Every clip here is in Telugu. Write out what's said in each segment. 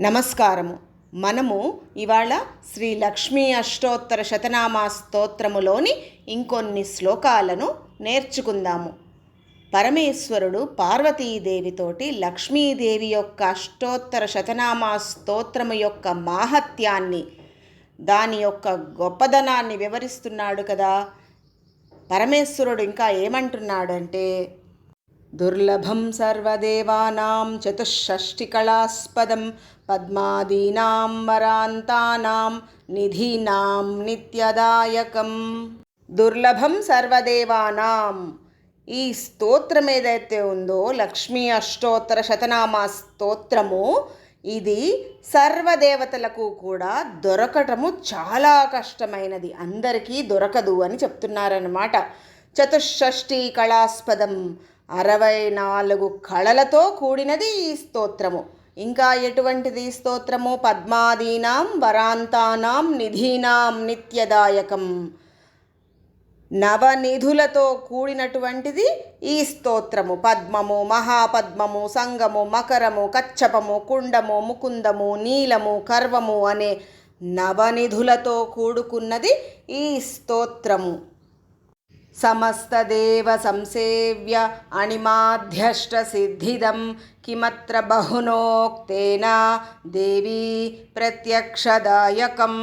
నమస్కారము. మనము ఇవాళ శ్రీ లక్ష్మీ అష్టోత్తర శతనామా స్తోత్రములోని ఇంకొన్ని శ్లోకాలను నేర్చుకుందాము. పరమేశ్వరుడు పార్వతీదేవితోటి లక్ష్మీదేవి యొక్క అష్టోత్తర శతనామా స్తోత్రము యొక్క మాహత్యాన్ని దాని యొక్క గొప్పదనాన్ని వివరిస్తున్నాడు కదా. పరమేశ్వరుడు ఇంకా ఏమంటున్నాడంటే దుర్లభం సర్వదేవానాం చతుషష్టికళాస్పదం పద్మాదీనాం వరాంతానాం నిధీనాం నిత్యదాయకం. దుర్లభం సర్వదేవానాం. ఈ స్తోత్రం ఏదైతే ఉందో లక్ష్మీ అష్టోత్తర శతనామా స్తోత్రము ఇది సర్వదేవతలకు కూడా దొరకటము చాలా కష్టమైనది. అందరికీ దొరకదు అని చెప్తున్నారన్నమాట. చతుషష్ఠి కళాస్పదం అరవై నాలుగు కళలతో కూడినది ఈ స్తోత్రము. ఇంకా ఎటువంటిది స్తోత్రము? పద్మాదీనాం వరాంతానాం నిధీనాం నిత్యదాయకం. నవనిధులతో కూడినటువంటిది ఈ స్తోత్రము. పద్మము మహాపద్మము సంగము మకరము కచ్చపము కుండము ముకుందము నీలము కర్వము అనే నవనిధులతో కూడుకున్నది ఈ స్తోత్రము. సమస్తదేవ సంసేవ్య అణిమాధ్యష్ట సిద్ధిదం కిమత్ర బహునోక్తేన దేవీ ప్రత్యక్షదాయకం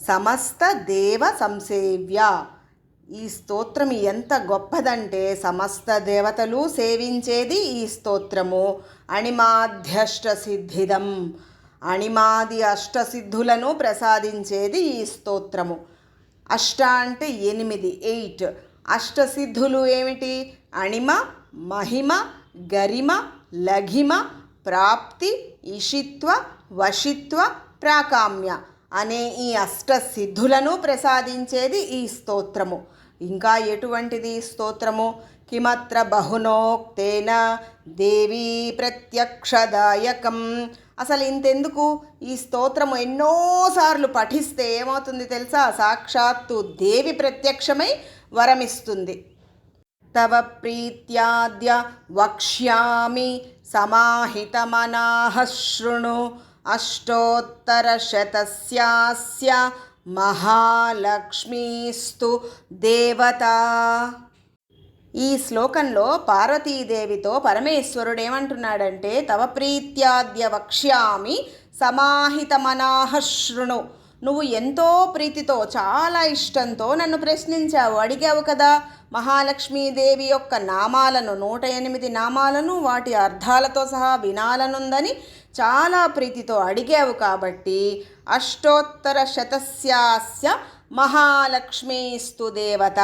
సమస్త దేవ సంసేవ్య ఈ స్తోత్రం ఎంత గొప్పదంటే సమస్త దేవతలు సేవించేది ఈ స్తోత్రము. అణిమాధ్యష్ట సిద్ధిదం అణిమాది అష్టసిద్ధులను ప్రసాదించేది ఈ స్తోత్రము. అష్ట అంటే ఎనిమిది ఎయిట్. అష్టసిద్ధులు ఏమిటి? అణిమ మహిమ గరిమ లఘిమ ప్రాప్తి ఇషిత్వ వశిత్వ ప్రాకామ్య అనే ఈ అష్టసిద్ధులను ప్రసాదించేది ఈ స్తోత్రము. ఇంకా ఎటువంటిది స్తోత్రము? కిమత్ర బహునోక్తేన దేవీ ప్రత్యక్షదాయకం. అసలు ఇంతెందుకు? ఈ స్తోత్రము ఎన్నోసార్లు పఠిస్తే ఏమవుతుంది తెలుసా? సాక్షాత్తు దేవి ప్రత్యక్షమై వరమిస్తుంది. తవ ప్రీత్యాద్య వక్ష్యామి సమాహితమనాహ శృణు అష్టోత్తరశతస్యాస్య మహాలక్ష్మీస్తు దేవత. ఈ శ్లోకంలో పార్వతీదేవితో పరమేశ్వరుడు ఏమంటున్నాడంటే తవ ప్రీత్యాద్య వక్ష్యామి సమాహితమనాహ శృణు నువ్వు ఎంతో ప్రీతితో చాలా ఇష్టంతో నన్ను ప్రశ్నించావు. అడిగావు కదా మహాలక్ష్మీదేవి యొక్క నామాలను నూట ఎనిమిది నామాలను వాటి అర్థాలతో సహా వినాలనుందని చాలా ప్రీతితో అడిగావు కాబట్టి అష్టోత్తర శతస్యాస్య మహాలక్ష్మీస్తు దేవత.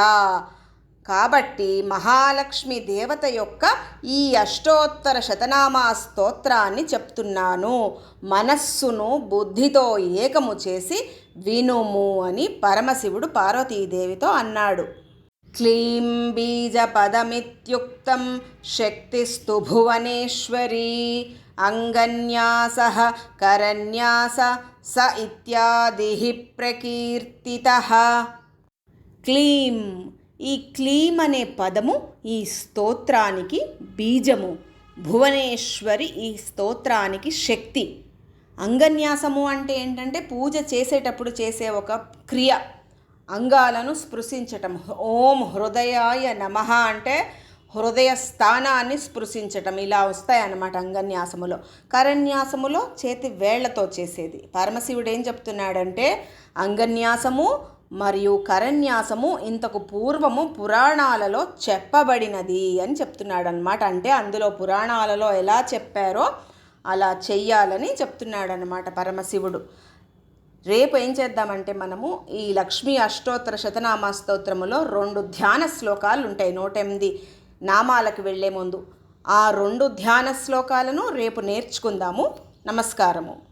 కాబట్టి మహాలక్ష్మి దేవత యొక్క ఈ అష్టోత్తర శతనామా స్తోత్రాన్ని చెప్తున్నాను. మనస్సును బుద్ధితో ఏకము చేసి వినుము అని పరమశివుడు పార్వతీదేవితో అన్నాడు. క్లీం బీజపదమిత్యుక్తం శక్తిస్తు భువనేశ్వరీ. అంగన్యాస కరన్యాస స ఇత్యాది ప్రకీర్తిత. క్లీం ఈ క్లీం అనే పదము ఈ స్తోత్రానికి బీజము. భువనేశ్వరి ఈ స్తోత్రానికి శక్తి. అంగన్యాసము అంటే ఏంటంటే పూజ చేసేటప్పుడు చేసే ఒక క్రియ. అంగాలను స్పృశించటం. ఓం హృదయాయ నమ అంటే హృదయ స్థానాన్ని స్పృశించటం. ఇలా వస్తాయన్నమాట అంగన్యాసములో. కరన్యాసములో చేతి వేళ్ళతో చేసేది. పరమశివుడు ఏం చెప్తున్నాడంటే అంగన్యాసము మరియు కరన్యాసము ఇంతకు పూర్వము పురాణాలలో చెప్పబడినది అని చెప్తున్నాడు అనమాట అంటే అందులో పురాణాలలో ఎలా చెప్పారో అలా చెయ్యాలని చెప్తున్నాడు అనమాట పరమశివుడు. రేపు ఏం చేద్దామంటే మనము ఈ లక్ష్మీ అష్టోత్తర శతనామ స్తోత్రములో రెండు ధ్యాన శ్లోకాలు ఉంటాయి. నూట ఎనిమిది నామాలకు వెళ్ళే ముందు ఆ రెండు ధ్యాన శ్లోకాలను రేపు నేర్చుకుందాము. నమస్కారము.